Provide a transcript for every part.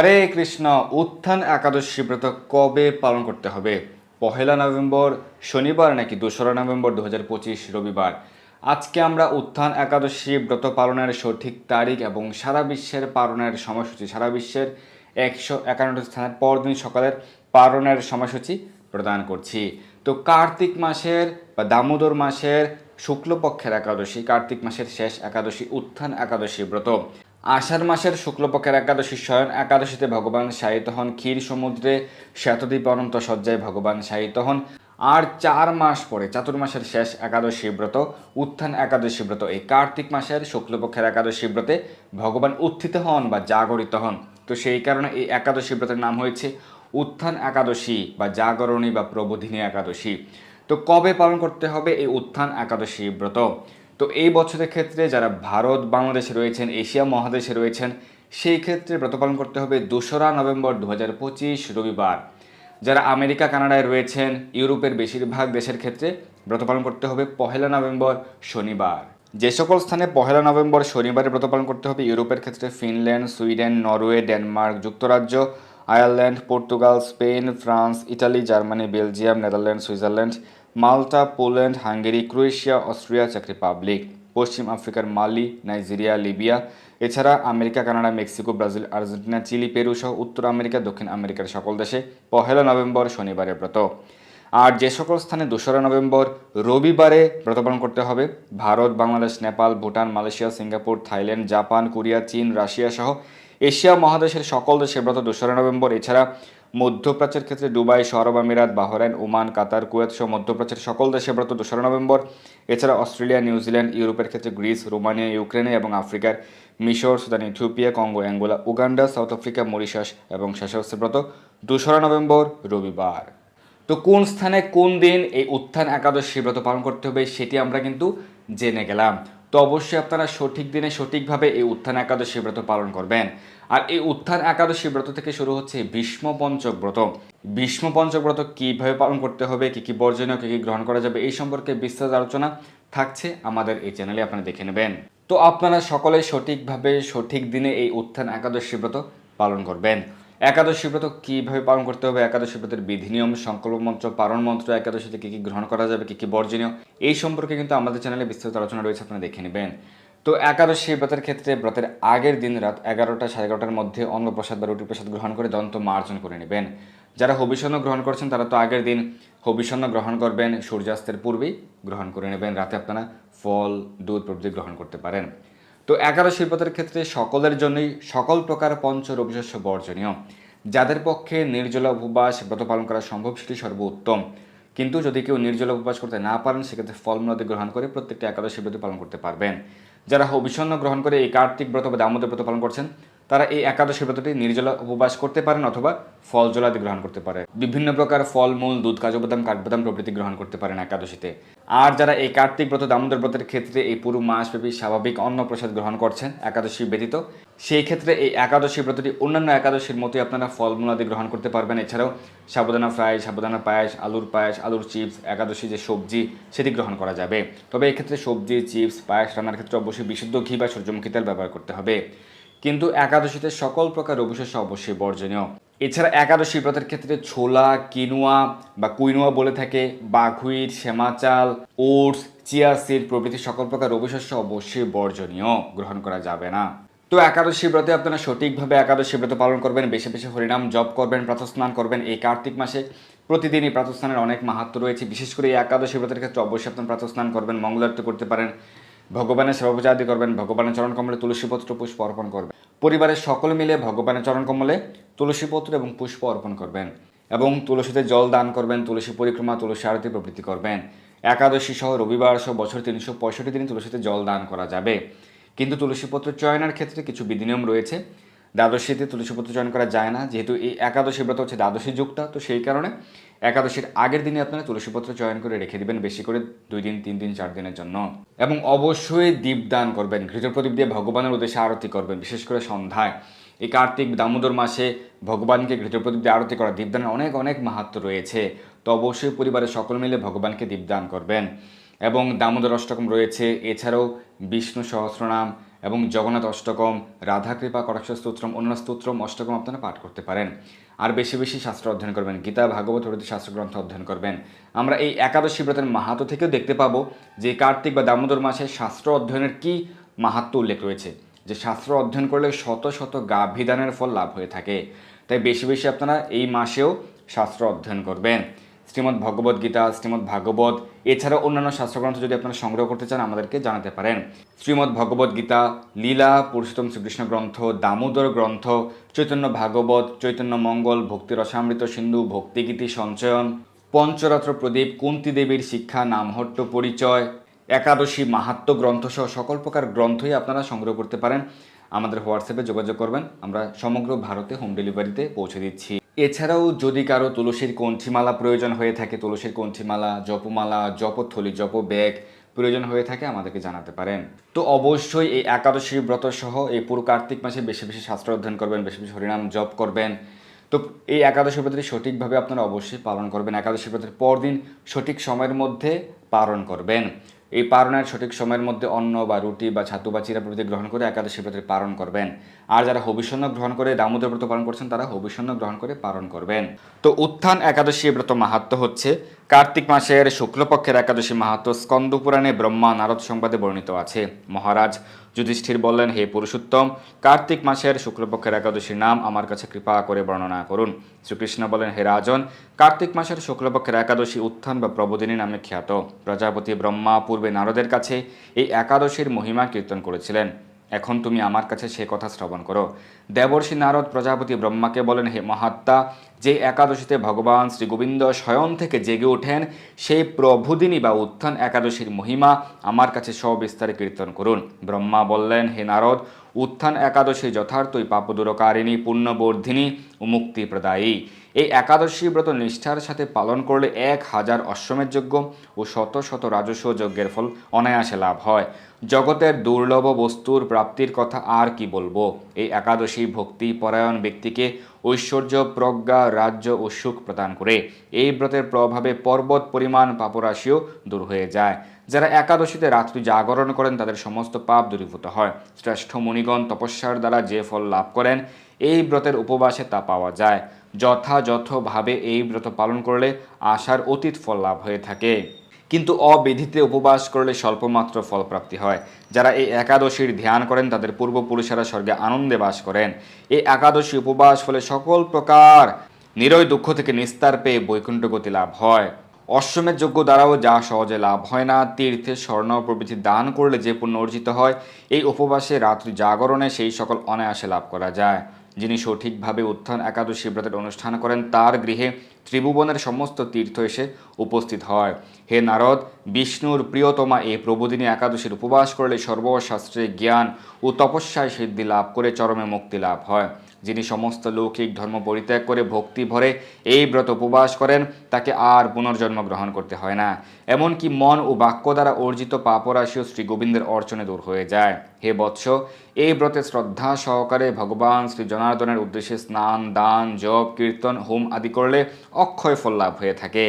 হরে কৃষ্ণ, উত্থান একাদশী ব্রত কবে পালন করতে হবে? পহেলা নভেম্বর, শনিবার নাকি দোসরা নভেম্বর দু হাজার পঁচিশ রবিবার? আজকে আমরা উত্থান একাদশী ব্রত পালনের সঠিক তারিখ এবং সারা বিশ্বের পালনের সময়সূচি, সারা বিশ্বের একশো একান্নটি স্থানের পরদিন সকালের পালনের সময়সূচি প্রদান করছি। তো কার্তিক মাসের বা দামোদর মাসের শুক্লপক্ষের একাদশী, কার্তিক মাসের শেষ একাদশী, উত্থান একাদশী ব্রত। আষাঢ় মাসের শুক্লপক্ষের একাদশী শয়ন। একাদশীতে ভগবান শায়িত হন। ক্ষীর সমুদ্রে শ্বেতদ্বীপ অনন্ত সজ্জায় ভগবান শায়িত হন। আর চার মাস পরে, চাতুর্মাসের শেষ একাদশী ব্রত, উত্থান একাদশী ব্রত, এই কার্তিক মাসের শুক্লপক্ষের একাদশী ব্রতে ভগবান উত্থিত হন বা জাগরিত হন। তো সেই কারণে এই একাদশী ব্রতের নাম হয়েছে উত্থান একাদশী বা জাগরণী বা প্রবোধিনী একাদশী। তো কবে পালন করতে হবে এই উত্থান একাদশী ব্রত? তো এই বছরের ক্ষেত্রে যারা ভারত, বাংলাদেশে রয়েছেন, এশিয়া মহাদেশে রয়েছেন, সেই ক্ষেত্রে ব্রত পালন করতে হবে দোসরা নভেম্বর দু হাজার পঁচিশ রবিবার। যারা আমেরিকা, কানাডায় রয়েছেন, ইউরোপের বেশিরভাগ দেশের ক্ষেত্রে ব্রত পালন করতে হবে পহেলা নভেম্বর শনিবার। যে সকল স্থানে পহেলা নভেম্বর শনিবারে ব্রত পালন করতে হবে, ইউরোপের ক্ষেত্রে ফিনল্যান্ড, সুইডেন, নরওয়ে, ডেনমার্ক, যুক্তরাজ্য, Ireland, Portugal, Spain, France, Italy, Germany, Belgium, Netherland, Switzerland Malta, Poland, Hungary, Croatia, Austria, check Republic, পশ্চিম আফ্রিকার মালি, নাইজেরিয়া, লিবিয়া, এছাড়া America, Canada, Mexico, Brazil, Argentina, Chile, Peru সহ উত্তর আমেরিকা, দক্ষিণ আমেরিকার সকল দেশে পহেলা নভেম্বর শনিবারের ব্রত। আর যে সকল স্থানে দোসরা নভেম্বর রবিবারে ব্রত পালন করতে হবে, Bharat, Bangladesh, Nepal, Bhutan, Malaysia, Singapore, Thailand, Japan, Korea, চীন, রাশিয়া সহ এশিয়া মহাদেশের সকল দেশে ব্রত দোসরা নভেম্বর। এছাড়া মধ্যপ্রাচ্যের ক্ষেত্রে দুবাই সরব আমিরাত, বাহরাইন, ওমান, কাতার, কুয়েত সহ মধ্যপ্রাচ্যের সকল দেশে ব্রত দোসরা নভেম্বর। এছাড়া অস্ট্রেলিয়া, নিউজিল্যান্ড, ইউরোপের ক্ষেত্রে গ্রিস, রোমানিয়া, ইউক্রেনে এবং আফ্রিকার মিশর, Sudan, Ethiopia, Congo, Angola, Uganda, South Africa, Mauritius এবং শেষ ব্রত দোসরা নভেম্বর, রবিবার। তো কোন স্থানে কোন দিন এই উত্থান একাদশী ব্রত পালন করতে হবে সেটি আমরা কিন্তু জেনে গেলাম। তো অবশ্যই আপনারা সঠিক দিনে সঠিকভাবে এই উত্থান একাদশী ব্রত পালন করবেন। আর এই উত্থান একাদশী ব্রত থেকে শুরু হচ্ছে ভীষ্ম পঞ্চক ব্রত। ভীষ্ম পঞ্চক ব্রত কীভাবে পালন করতে হবে, কী কী বর্জনীয়, কী কী গ্রহণ করা যাবে, এই সম্পর্কে বিস্তারিত আলোচনা থাকছে আমাদের এই চ্যানেলে, আপনারা দেখে নেবেন। তো আপনারা সকলে সঠিকভাবে সঠিক দিনে এই উত্থান একাদশী ব্রত পালন করবেন। একাদশী ব্রত কীভাবে পালন করতে হবে? একাদশী ব্রতের বিধি নিয়ম সংকল্প মন্ত্র, পারণ মন্ত্র, একাদশীতে কী কী গ্রহণ করা যাবে, কী কী বর্জনীয়, এই সম্পর্কে কিন্তু আমাদের চ্যানেলে বিস্তারিত আলোচনা রয়েছে, আপনারা দেখে নেবেন। তো একাদশী ব্রতের ক্ষেত্রে ব্রতের আগের দিন রাত এগারোটা সাড়ে এগারোটার মধ্যে অন্নপ্রসাদ বা রুটি প্রসাদ গ্রহণ করে দন্ত মার্জন করে নেবেন। যারা হবিষণ্য গ্রহণ করছেন, তারা তো আগের দিন হবিষণ্য গ্রহণ করবেন, সূর্যাস্তের পূর্বেই গ্রহণ করে নেবেন। রাতে আপনারা ফল, দুধ প্রভৃতি গ্রহণ করতে পারেন। তো এগারো ব্রতের ক্ষেত্রে সকলের জন্যই সকল প্রকার পঞ্চ রবিশস্য বর্জনীয়। যাদের পক্ষে নির্জলা উপবাস ব্রত পালন করা সম্ভব সেটি সর্বোত্তম। কিন্তু যদি কেউ নির্জলা উপবাস করতে না পারেন, সেক্ষেত্রে ফলমূলাদি গ্রহণ করে প্রত্যেকটি একাদশী ব্রত পালন করতে পারবেন। যারা হবিষণ্য গ্রহণ করে এই কার্তিক ব্রত বা দামোদর ব্রত পালন করছেন তারা এই একাদশী ব্রতটি নির্জলা উপবাস করতে পারেন অথবা ফল জলাদি গ্রহণ করতে পারে। বিভিন্ন প্রকার ফল, মূল, দুধ, কাজু বাদাম কাঠবাদাম প্রভৃতি গ্রহণ করতে পারেন একাদশীতে। আর যারা এই কার্তিক ব্রত, দামোদর ব্রতের ক্ষেত্রে এই পুরো মাসব্যাপী স্বাভাবিক অন্ন প্রসাদ গ্রহণ করছেন, একাদশী ব্যতীত, সেই ক্ষেত্রে এই একাদশী ব্রতটি অন্যান্য একাদশীর মতোই আপনারা ফলমূল আদি গ্রহণ করতে পারবেন। এছাড়াও সাবুদানা ফ্রাই সাবুদানা পায়েস, আলুর পায়েস, আলুর চিপস, একাদশী যে সবজি, সেটি গ্রহণ করা যাবে। তবে এক্ষেত্রে সবজি, চিপস, পায়েস রান্নার ক্ষেত্রে অবশ্যই বিশুদ্ধ ঘি বা সূর্যমুখী তেল ব্যবহার করতে হবে। কিন্তু একাদশীতে সকল প্রকার অবিশ্বাস অবশ্যই বর্জনীয়। এছাড়া একাদশী ব্রতের ক্ষেত্রে ছোলা, কিনুয়া বা কুইনুয়া বলে থাকে বাঘুইট শ্যামাচাল, ওটস, চিয়া সিড প্রভৃতি সকল প্রকার রবিশস্য অবশ্যই বর্জনীয়, গ্রহণ করা যাবে না। তো একাদশী ব্রতে আপনারা সঠিকভাবে একাদশী ব্রত পালন করবেন, বেশি বেশি হরিনাম জপ করবেন, প্রাতস্নান করবেন এই কার্তিক মাসে। প্রতিদিনই প্রাতস্নানের অনেক মাহাত্ম রয়েছে। বিশেষ করে এই একাদশী ব্রতের ক্ষেত্রে অবশ্যই আপনার প্রাতস্নান করবেন মঙ্গলারতি করতে পারেন। ভগবানের সেবা পূজা আদি করবেন, ভগবানের চরণ কমলে তুলসীপত্র পুষ্প অর্পণ করবেন। পরিবারের সকল মিলে ভগবানের চরণ কমলে তুলসীপত্র এবং পুষ্প অর্পণ করবেন এবং তুলসীতে জল দান করবেন, তুলসী পরিক্রমা, তুলসী আরতি প্রভৃতি করবেন। একাদশী সহ রবিবার সহ বছর তিনশো পঁয়ষট্টি দিন তুলসীতে জল দান করা যাবে। কিন্তু তুলসীপত্র চয়নের ক্ষেত্রে কিছু বিধিনিয়ম রয়েছে। দ্বাদশীতে তুলসীপত্র চয়ন করা যায় না, যেহেতু এই একাদশী ব্রত হচ্ছে দ্বাদশী যুগটা তো সেই কারণে একাদশীর আগের দিনে আপনারা তুলসীপত্র চয়ন করে রেখে দিবেন, বেশি করে দুই দিন, তিন দিন, চার দিনের জন্য। এবং অবশ্যই দীপদান করবেন, ঘৃত প্রদীপ দিয়ে ভগবানের উদ্দেশ্যে আরতি করবেন, বিশেষ করে সন্ধ্যায়। এই কার্তিক দামোদর মাসে ভগবানকে ঘৃত প্রদীপ দিয়ে আরতি করা দীপদানের অনেক অনেক মাহাত্ম রয়েছে। তো অবশ্যই পরিবারের সকল মিলে ভগবানকে দীপদান করবেন। এবং দামোদর অষ্টকম রয়েছে, এছাড়াও বিষ্ণু সহস্রনাম এবং জগন্নাথ অষ্টকম, রাধাকৃপা, কটাক্ষ স্তোত্রম অন্যান্য স্তোত্রম অষ্টকম আপনারা পাঠ করতে পারেন। আর বেশি বেশি শাস্ত্র অধ্যয়ন করবেন। গীতা, ভাগবত প্রভৃতি শাস্ত্রগ্রন্থ অধ্যয়ন করবেন। আমরা এই একাদশী ব্রতের মাহাতো থেকেও দেখতে পাবো যে কার্তিক বা দামোদর মাসে শাস্ত্র অধ্যয়নের কি মাহাত্ম উল্লেখ রয়েছে, যে শাস্ত্র অধ্যয়ন করলে শত শত গাভিদানের ফল লাভ হয়ে থাকে। তাই বেশি বেশি আপনারা এই মাসেও শাস্ত্র অধ্যয়ন করবেন। শ্রীমদ্ ভগবত গীতা, শ্রীমদ্ ভাগবত, এছাড়াও অন্যান্য শাস্ত্রগ্রন্থ যদি আপনারা সংগ্রহ করতে চান, আমাদেরকে জানাতে পারেন। শ্রীমদ্ ভগবত গীতা, লীলা, পুরুষোত্তম শ্রীকৃষ্ণ গ্রন্থ, দামোদর গ্রন্থ, চৈতন্য ভাগবত, চৈতন্য মঙ্গল, ভক্তি রসামৃত সিন্ধু ভক্তিগীতি সঞ্চয়ন পঞ্চরাত্র প্রদীপ, কুন্তি দেবীর শিক্ষা, নামহট্ট পরিচয়, একাদশী মাহাত্ম গ্রন্থ সহ সকল প্রকার গ্রন্থই আপনারা সংগ্রহ করতে পারেন। আমাদের হোয়াটসঅ্যাপে যোগাযোগ করবেন। আমরা সমগ্র ভারতে হোম ডেলিভারিতে পৌঁছে দিচ্ছি। এছাড়াও যদি কারও তুলসীর কণ্ঠিমালা প্রয়োজন হয়ে থাকে, তুলসীর কণ্ঠিমালা, জপমালা, জপথলি জপ ব্যাগ প্রয়োজন হয়ে থাকে, আমাদেরকে জানাতে পারেন। তো অবশ্যই এই একাদশী ব্রত সহ এই পুরো কার্তিক মাসে বেশি বেশি শাস্ত্র অধ্যয়ন করবেন, বেশি বেশি হরিনাম জপ করবেন। তো এই একাদশী ব্রতটি সঠিকভাবে আপনারা অবশ্যই পালন করবেন। একাদশী ব্রতের পরদিন সঠিক সময়ের মধ্যে পালন করবেন। এই পারণের সঠিক সময়ের মধ্যে অন্ন বা রুটি বা ছাতু বা চিরা প্রভৃতি গ্রহণ করে একাদশী ব্রতের পালন করবেন। আর যারা হবিষণ্য গ্রহণ করে দামোদর ব্রত পালন করছেন, তারা হবিষণ্য গ্রহণ করে পালন করবেন। তো উত্থান একাদশী ব্রত মাহাত্ম হচ্ছে, কার্তিক মাসের শুক্লপক্ষের একাদশী মাহাত্ম স্কন্দপুরাণে ব্রহ্মা নারদ সংবাদে বর্ণিত আছে। মহারাজ যুধিষ্ঠির বললেন, হে পুরুষোত্তম, কার্তিক মাসের শুক্লপক্ষের একাদশীর নাম আমার কাছে কৃপা করে বর্ণনা করুন। শ্রীকৃষ্ণ বলেন, হে রাজন, কার্তিক মাসের শুক্লপক্ষের একাদশী উত্থান বা প্রবোধিনী নামে খ্যাত। প্রজাপতি ব্রহ্মা পূর্বে নারদের কাছে এই একাদশীর মহিমা কীর্তন করেছিলেন। এখন তুমি আমার কাছে সে কথা শ্রবণ করো। দেবর্ষি নারদ প্রজাপতি ব্রহ্মাকে বলেন, হে মহাত্মা যে একাদশীতে ভগবান শ্রীগোবিন্দ স্বয়ং থেকে জেগে ওঠেন সেই প্রভুদিনী বা উত্থান একাদশীর মহিমা আমার কাছে সবিস্তারে কীর্তন করুন। ব্রহ্মা বললেন, হে নারদ, উত্থান একাদশী যথার্থই পাপদুরকারিণী, পুণ্যবর্ধিনী ও মুক্তিপ্রদায়ী। এই একাদশী ব্রত নিষ্ঠার সাথে পালন করলে এক হাজার অশ্বমের যজ্ঞ ও শত শত রাজস্ব যজ্ঞের ফল অনায়াসে লাভ হয়। জগতের দুর্লভ বস্তুর প্রাপ্তির কথা আর কি বলব? এই একাদশী ভক্তি পরায়ণ ব্যক্তিকে ঐশ্বর্য, প্রজ্ঞা, রাজ্য ও সুখ প্রদান করে। এই ব্রতের প্রভাবে পর্বত, পরিমাণ, পাপরাশিও দূর হয়ে যায়। যারা একাদশীতে রাত্রি জাগরণ করেন, তাদের সমস্ত পাপ দূরীভূত হয়। শ্রেষ্ঠ মুনিগণ তপস্যার দ্বারা যে ফল লাভ করেন, এই ব্রতের উপবাসে তা পাওয়া যায়। যথাযথভাবে এই ব্রত পালন করলে আশার অতীত ফল লাভ হয়ে থাকে। কিন্তু অবিধিতে উপবাস করলে স্বল্পমাত্র ফলপ্রাপ্তি হয়। যারা এই একাদশীর ধ্যান করেন, তাদের পূর্বপুরুষেরা স্বর্গে আনন্দে বাস করেন। এই একাদশী উপবাস ফলে সকল প্রকার নিরয় দুঃখ থেকে নিস্তার পেয়ে বৈকুণ্ঠ গতি লাভ হয়। অশ্বমের যোগ্য দ্বারাও যা সহজে লাভ হয় না, তীর্থে স্বর্ণ প্রভৃতি দান করলে যে পুণ্য অর্জিত হয়, এই উপবাসে রাত্রি জাগরণে সেই সকল অনায়াসে লাভ করা যায়। যিনি সঠিকভাবে উত্থান একাদশী ব্রতের অনুষ্ঠান করেন, তার গৃহে ত্রিভুবনের সমস্ত তীর্থ এসে উপস্থিত হয়। হে নারদ, বিষ্ণুর প্রিয়তমা এই প্রবোদিনী একাদশীর উপবাস করলে সর্বশাস্ত্রে জ্ঞান ও তপস্যায় সিদ্ধি লাভ করে চরমে মুক্তি লাভ হয়। যিনি সমস্ত লৌকিক ধর্ম পরিত্যাগ করে ভক্তি ভরে এই ব্রত উপবাস করেন, তাকে আর পুনর্জন্ম গ্রহণ করতে হয় না। এমনকি মন ও বাক্য দ্বারা অর্জিত পাপরাশিও শ্রী গোবিন্দের অর্চনে দূর হয়ে যায়। হে বৎস, এই ব্রতে শ্রদ্ধা সহকারে ভগবান শ্রী জনার্দনের উদ্দেশ্যে স্নান, দান, জপ, কীর্তন, হোম আদি করলে অক্ষয় ফল লাভ হয়ে থাকে।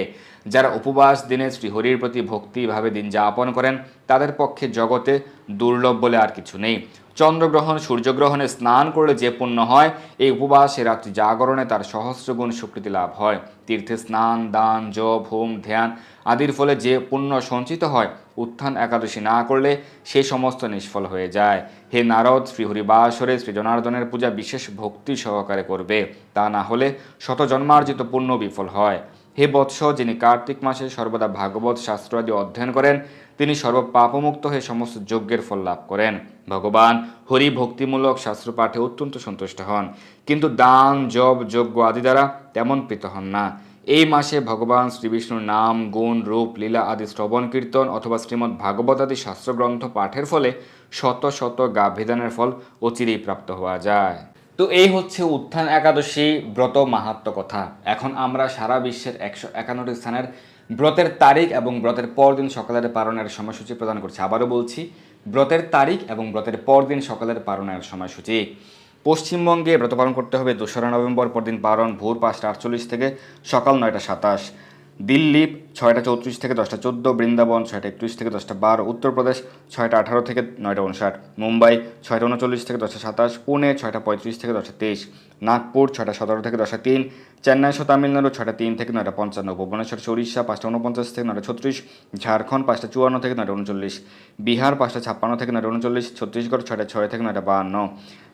যারা উপবাস দিনে শ্রীহরির প্রতি ভক্তিভাবে দিন যাপন করেন, তাদের পক্ষে জগতে দুর্লভ বলে আর কিছু নেই। চন্দ্রগ্রহণ, সূর্যগ্রহণে স্নান করলে যে পুণ্য হয়, এই উপবাসে রাত্রি জাগরণে তার সহস্রগুণ স্বীকৃতি লাভ হয়। তীর্থে স্নান, দান, জপ, হোম, ধ্যান আদির ফলে যে পুণ্য সঞ্চিত হয়, উত্থান একাদশী না করলে সে সমস্ত নিষ্ফল হয়ে যায়। হে নারদ, শ্রীহরিবাসরে শ্রী জনার্দনের পূজা বিশেষ ভক্তি সহকারে করবে। তা না হলে শত জন্মার্জিত পুণ্য বিফল হয়। হে বৎস, যিনি কার্তিক মাসে সর্বদা ভাগবত শাস্ত্র আদি অধ্যয়ন করেন, তিনি সর্বপাপমুক্ত হয়ে সমস্ত যজ্ঞের ফল লাভ করেন। ভগবান হরি ভক্তিমূলক শাস্ত্র পাঠে অত্যন্ত সন্তুষ্ট হন। কিন্তু দান, জপ, যজ্ঞ আদি দ্বারা তেমন প্রীত হন না। এই মাসে ভগবান শ্রীবিষ্ণুর নাম, গুণ, রূপ, লীলা আদি শ্রবণ, কীর্তন অথবা শ্রীমদ্ ভাগবত আদি শাস্ত্রগ্রন্থ পাঠের ফলে শত শত গাভিদানের ফল অচিরেই প্রাপ্ত হওয়া যায়। তো এই হচ্ছে উত্থান একাদশী ব্রত মাহাত্ম কথা। এখন আমরা সারা বিশ্বের একশো একান্নটি স্থানের ব্রতের তারিখ এবং ব্রতের পরদিন সকালের পালনের সময়সূচি প্রদান করছি। আবারও বলছি ব্রতের তারিখ এবং ব্রতের পরদিন সকালের পালনের সময়সূচি। পশ্চিমবঙ্গে ব্রত পালন করতে হবে দোসরা নভেম্বর পরদিন পালন ভোর পাঁচটা আটচল্লিশ থেকে সকাল নয়টা সাতাশ। দিল্লি ছয়টা চৌত্রিশ থেকে দশটা চোদ্দ, বৃন্দাবন ছয়টা একত্রিশ থেকে দশটা বারো, উত্তরপ্রদেশ ছয়টা আঠারো থেকে নয়টা উনষাট, মুম্বাই ছয়টা উনচল্লিশ থেকে দশটা সাতাশ, পুনে ছয়টা পঁয়ত্রিশ থেকে দশটা তেইশ, নাগপুর ছয়টা সতেরো থেকে দশটা তিন চেন্নাই সহ তামিলনাড়ু ছয়টা তিন থেকে নয়টা পঞ্চান্ন ভুবনেশ্বর উড়িষ্যা পাঁচটা উনপঞ্চাশ থেকে নয়টা ছত্রিশ ঝাড়খণ্ড পাঁচটা চুয়ান্ন থেকে নয়টা উনচল্লিশ বিহার পাঁচটা ছাপ্পান্ন থেকে নয়টা উনচল্লিশ ছত্তিশগড় ছয়টা ছয় থেকে নয়টা বাহান্ন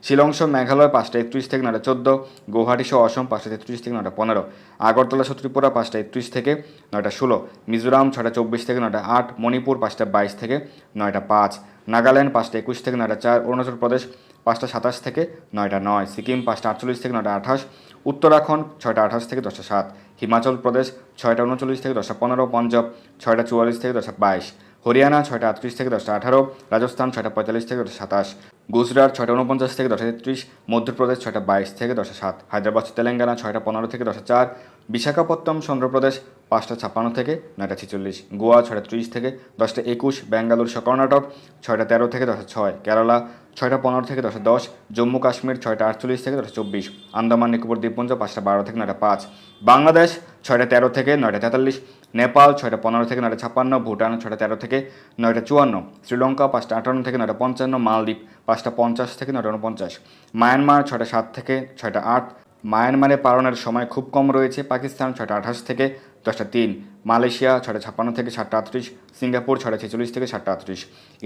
শিলং সহ মেঘালয় পাঁচটা একত্রিশ থেকে নয়টা চোদ্দ গৌহাটি সহ অসম পাঁচটা তেত্রিশ থেকে নয়টা পনেরো আগরতলা সহ ত্রিপুরা পাঁচটা একত্রিশ থেকে নয়টা ষোলো মিজোরাম ছটা চব্বিশ থেকে নয়টা আট মণিপুর পাঁচটা বাইশ থেকে নয়টা পাঁচ নাগাল্যান্ড পাঁচটা একুশ থেকে নয়টা চার অরুণাচল প্রদেশ পাঁচটা সাতাশ থেকে নয়টা নয় সিকিম পাঁচটা আটচল্লিশ থেকে নয়টা আঠাশ উত্তরাখণ্ড, ছয়টা আঠাশ থেকে দশটা সাত, হিমাচল প্রদেশ, ছয়টা উনচল্লিশ থেকে দশটা পনেরো, পঞ্জাব, ছয়টা চুয়াল্লিশ থেকে দশটা বাইশ। হরিয়ানা ছয়টা আটত্রিশ থেকে দশটা আঠারো, রাজস্থান ছয়টা পঁয়তাল্লিশ থেকে দশটা সাতাশ, গুজরাট ছয়টা উনপঞ্চাশ থেকে দশটা তেত্রিশ, মধ্যপ্রদেশ ছয়টা বাইশ থেকে দশটা সাত, হায়দ্রাবাদ, তেলেঙ্গানা ছয়টা পনেরো থেকে দশটা চার, বিশাখাপত্তনম, চন্দ্রপ্রদেশ পাঁচটা ছাপ্পান্ন থেকে নয়টা ছেচল্লিশ, গোয়া ছয়টা ত্রিশ থেকে দশটা একুশ, ব্যাঙ্গালোর সহ কর্ণাটক ছয়টা তেরো থেকে দশটা ছয়, কেরালা ছয়টা পনেরো থেকে দশটা দশ, জম্মু কাশ্মীর ছয়টা আটচল্লিশ থেকে দশটা চব্বিশ, আন্দামান, নিকোবর, দ্বীপপুঞ্জ পাঁচটা বারো থেকে নয়টা পাঁচ, বাংলাদেশ ছয়টা তেরো থেকে নয়টা তেতাল্লিশ নেপাল ছয়টা পনেরো থেকে নয়টা ছাপ্পান্ন, ভুটান ছয়টা তেরো থেকে নয়টা চুয়ান্ন, শ্রীলঙ্কা পাঁচটা আটান্ন থেকে নয়টা পঞ্চান্ন, মালদ্বীপ পাঁচটা পঞ্চাশ থেকে নয়টা উনপঞ্চাশ, মায়ানমার ছয়টা সাত থেকে ছয়টা আট, মায়ানমারে পালনের সময় খুব কম রয়েছে, পাকিস্তান ছয়টা আঠাশ থেকে দশটা তিন, মালয়েশিয়া ছয়টা ছাপ্পান্ন থেকে সাতটা আটত্রিশ, সিঙ্গাপুর ছয়টা ছেচল্লিশ থেকে সাতটা আটত্রিশ,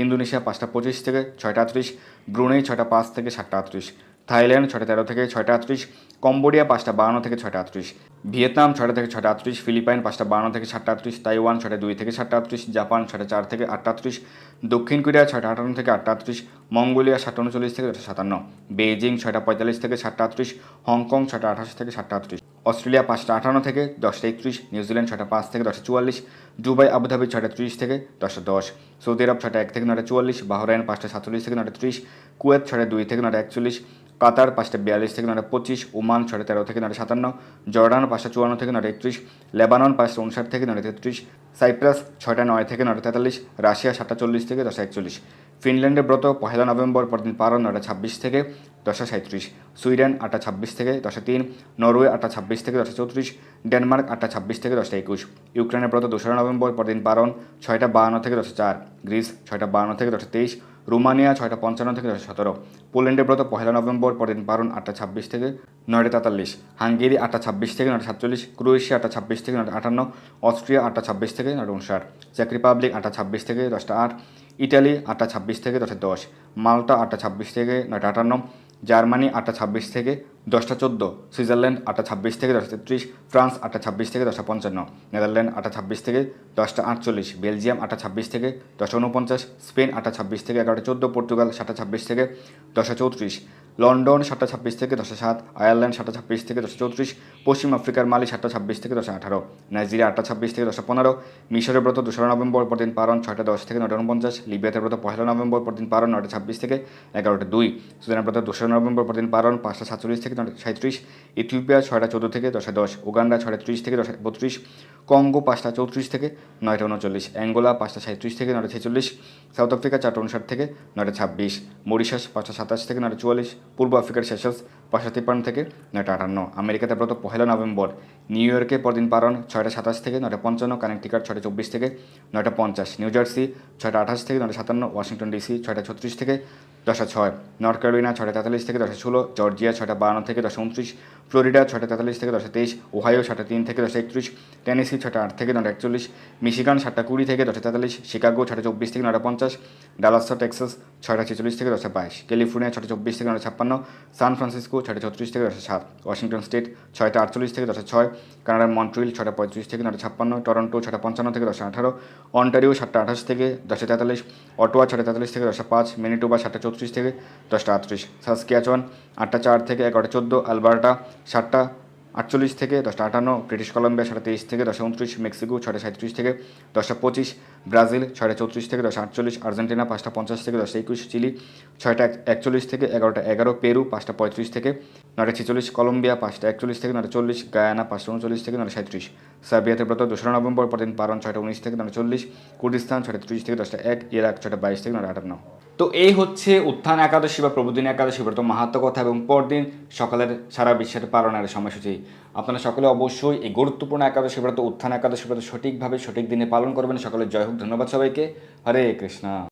ইন্দোনেশিয়া পাঁচটা পঁচিশ থেকে ছয়টা আটত্রিশ, ব্রুনেই ছয়টা পাঁচ থেকে সাতটা আটত্রিশ। থাইল্যান্ড ছয়টা তেরো থেকে ছয়টা আটত্রিশ, কম্বোডিয়া পাঁচটা বান্ন থেকে ছয়টা আটত্রিশ, ভিয়েতনাম ছয়টা থেকে ছয়টা আটত্রিশ, ফিলিপাইন পাঁচটা বান্ন থেকে সাতটা আটত্রিশ, তাইওয়ান ছয়টা দুই থেকে সাতটা আটত্রিশ, জাপান ছয়টা চার থেকে আটটা আটত্রিশ, দক্ষিণ কোরিয়া ছয়টা আটান্ন থেকে আটটা আটত্রিশ, মঙ্গোলিয়া সাতটা উনচল্লিশ থেকে সাতান্ন, বেইজিং ছয়টা পঁয়তাল্লিশ থেকে সাতটা আটত্রিশ, হংকং ছয়টা আঠাশ থেকে সাতটা আটত্রিশ, অস্ট্রেলিয়া পাঁচটা আটান্ন থেকে দশটা একত্রিশ, নিউজিল্যান্ড ছয়টা পাঁচ থেকে দশটা চুয়াল্লিশ, দুবাই আবুধাবি ছয়টা ত্রিশ থেকে দশটা দশ, সৌদি আরব ছয়টা এক থেকে নটা চুয়াল্লিশ, বাহরাইন পাঁচটা সাতচল্লিশ থেকে নয়টা ত্রিশ, কুয়েত ছয়টা দুই থেকে নয়টা একচল্লিশ কাতার পাঁচটা বিয়াল্লিশ থেকে নয়টা পঁচিশ, ওমান ছয়টা তেরো থেকে নয়টা সাতান্ন, জর্ডান পাঁচটা চুয়ান্ন থেকে নয়টা একত্রিশ, লেবানন পাঁচটা উনষাট থেকে নয়টা তেত্রিশ, সাইপ্রাস ছয়টা নয় থেকে নয়টা তেতাল্লিশ, রাশিয়া সাতটা চল্লিশ থেকে দশটা একচল্লিশ, ফিনল্যান্ডের ব্রত পহেলা নভেম্বর পরদিন পারন নয়টা ছাব্বিশ থেকে দশটা সাঁত্রিশ সুইডেন আটটা ছাব্বিশ থেকে দশটা তিন, নরওয়ে আটটা ছাব্বিশ থেকে দশটা চৌত্রিশ, ডেনমার্ক আটটা ছাব্বিশ থেকে দশটা একুশ, ইউক্রেনের ব্রত দোসরা নভেম্বর পরদিন পারন ছয়টা বাহান্ন থেকে দশটা চার, গ্রিস ছয়টা বাহান্ন থেকে দশটা তেইশ রোমানিয়া ছয়টা পঞ্চান্ন থেকে দশটা সতেরো। পোল্যান্ডের ব্রত পহেলা নভেম্বর, পরদিন বারণ আটটা ছাব্বিশ থেকে নয়টা তেতাল্লিশ। হাঙ্গেরি আটটা ছাব্বিশ থেকে নয়টা সাতচল্লিশ। ক্রোয়েশিয়া আটটা ছাব্বিশ থেকে নয়টা আটান্ন। অস্ট্রিয়া আটটা ছাব্বিশ থেকে নয়টা উনষাট চেক রিপাবলিক আটটা ছাব্বিশ থেকে দশটা আট। ইটালি আটটা ছাব্বিশ থেকে দশটা দশ। মাল্টা আটটা ছাব্বিশ থেকে নয়টা আটান্ন। জার্মানি আটটা ছাব্বিশ থেকে দশটা চোদ্দ, সুইজারল্যান্ড আটটা ছাব্বিশ থেকে দশটা তেত্রিশ, ফ্রান্স আটটা ছাব্বিশ থেকে দশটা পঞ্চান্ন, নেদারল্যান্ড আটটা ছাব্বিশ থেকে দশটা আটচল্লিশ, বেলজিয়াম আটটা ছাব্বিশ থেকে দশটা উনপঞ্চাশ স্পেন আটটা ছাব্বিশ থেকে এগারোটা চোদ্দ, পর্তুগাল সাতটা ছাব্বিশ থেকে দশটা চৌত্রিশ। লন্ডন সাতটা ছাব্বিশ থেকে দশটা সাত, আয়ারল্যান্ড সাতটা ছাব্বিশ থেকে দশটা চৌত্রিশ, পশ্চিম আফ্রিকার মালি সাতটা ছাব্বিশ থেকে দশটা আঠারো, নাইজেরিয়া আটটা ছাব্বিশ থেকে দশটা পনেরো, মিশরের ব্রত দোসরা নভেম্বর পরদিন পারন ছয়টা দশ থেকে নয়টা উনপঞ্চাশ, লিবিয়াতে ব্রত পহেলা নভেম্বর পরদিন পারন নয়টা ছাব্বিশ থেকে এগারোটা দুই, সুদানের ব্রত দোসরা নভেম্বর পরদিন পারন পাঁচটা সাতচল্লিশ থেকে নয়টা সাঁত্রিশ ইথিওপিয়া ছয়টা চোদ্দ থেকে দশটা দশ, উগান্ডা ছয়টা ত্রিশ থেকে দশটা বত্রিশ, কঙ্গো পাঁচটা চৌত্রিশ থেকে নয়টা উনচল্লিশ, অ্যাঙ্গোলা পাঁচটা সাঁত্রিশ থেকে নয়টা ছেচল্লিশ, সাউথ আফ্রিকা চারটা উনষাট থেকে নয়টা ছাব্বিশ, মরিশাস পাঁচটা সাতাশ থেকে নয়টা চুয়াল্লিশ পূর্ব আফ্রিকার সেশলস পাঁচটা তিপ্পান্ন থেকে নয়টা আটান্ন। আমেরিকাতে ব্রত পহেলা নভেম্বর। নিউ ইয়র্কে পরদিন পারন ছয়টা সাতাশ থেকে নয়টা পঞ্চান্ন। কানেকটিকাট ছয়টা চব্বিশ থেকে নয়টা পঞ্চাশ। নিউ জার্সি ছয়টা আঠাশ থেকে নয়টা সাতান্ন। ওয়াশিংটন ডিসি ছয়টা ছত্রিশ থেকে দশটা ছয়। নর্থ ক্যারোলিনা ছয়টা তেতাল্লিশ থেকে দশটা ষোলো। জর্জিয়া ছয়টা বান্ন থেকে দশটা উনত্রিশ। ফ্লোরিডা ছয়টা তেতাল্লিশ থেকে দশটা তেইশ। ওহাইও ছয়টা তিন থেকে দশটা একত্রিশ। টেনেসি ছয়টা আট থেকে নয়টা একচল্লিশ। মিশিগান সাতটা কুড়ি থেকে দশটা তেতাল্লিশ। শিকাগো ছয়টা চব্বিশ থেকে নয়টা পঞ্চাশ। ডালাস টেক্সাস ছয়টা ছেচল্লিশ থেকে দশটা বাইশ। ক্যালিফোর্নিয়া ছয়টা চব্বিশ থেকে নয়টা ছাপ্পান্ন সান ফ্রান্সিসকো ছয়টা ছত্রিশ থেকে দশটা সাত ওয়াশিংটন স্টেট ছয়টা আটচল্লিশ থেকে দশটা ছয় কানাডার মন্ট্রিল ছয়টা পঁয়ত্রিশ থেকে নয়টা ছাপ্পান্ন টরন্টো ছয়টা পঞ্চান্ন থেকে দশটা আঠারো অন্টারিও সাতটা আঠাশ থেকে দশটা তেতাল্লিশ অটোয়া ছয়টা তেতাল্লিশ থেকে দশটা পাঁচ মেনিটোবা সাতটা চৌত্রিশ থেকে দশটা আটত্রিশ সাসকিয়াচন আটটা চার থেকে এগারোটা চোদ্দ আলবার্টা সাতটা আটচল্লিশ থেকে দশটা আটান্ন ব্রিটিশ কলম্বিয়া ছটা তেইশ থেকে দশটা উনত্রিশ মেক্সিকো ছয়টা সাঁত্রিশ থেকে দশটা পঁচিশ ব্রাজিল ছয়টা চৌত্রিশ থেকে দশ, আটচল্লিশ, আর্জেন্টিনা পাঁচটা পঞ্চাশ থেকে দশটা একুশ, চিলি ছয়টা এক- একচল্লিশ থেকে এগারোটা এগারো, পেরু পাঁচটা পঁয়ত্রিশ থেকে নয়টা ছেচল্লিশ, কলম্বিয়া পাঁচটা একচল্লিশ থেকে নয়টা চল্লিশ, গায়ানা পাঁচটা উনচল্লিশ থেকে নয়টা সাঁত্রিশ, সার্বিয়াতে ব্রত দোসরা নভেম্বর পরদিন পারন ছয়টা উনিশ থেকে নয়টা চল্লিশ, কুর্দিস্তান ছয়টা ত্রিশ থেকে দশটা এক, ইরাক ছয়টা বাইশ থেকে নয়টা আটান্ন। তো এই হচ্ছে উত্থান একাদশী বা প্রভুদিন একাদশী ব্রত মাহাত্ম কথা এবং পরদিন সকালের সারা বিশ্বের পালনের সময়সূচি। আপনারা সকলে অবশ্যই এই গুরুত্বপূর্ণ একাদশী ব্রত উত্থান একাদশী ব্রত সঠিকভাবে সঠিক দিনে পালন করবেন। সকলে জয় হোক, ধন্যবাদ সবাইকে। হরে কৃষ্ণা।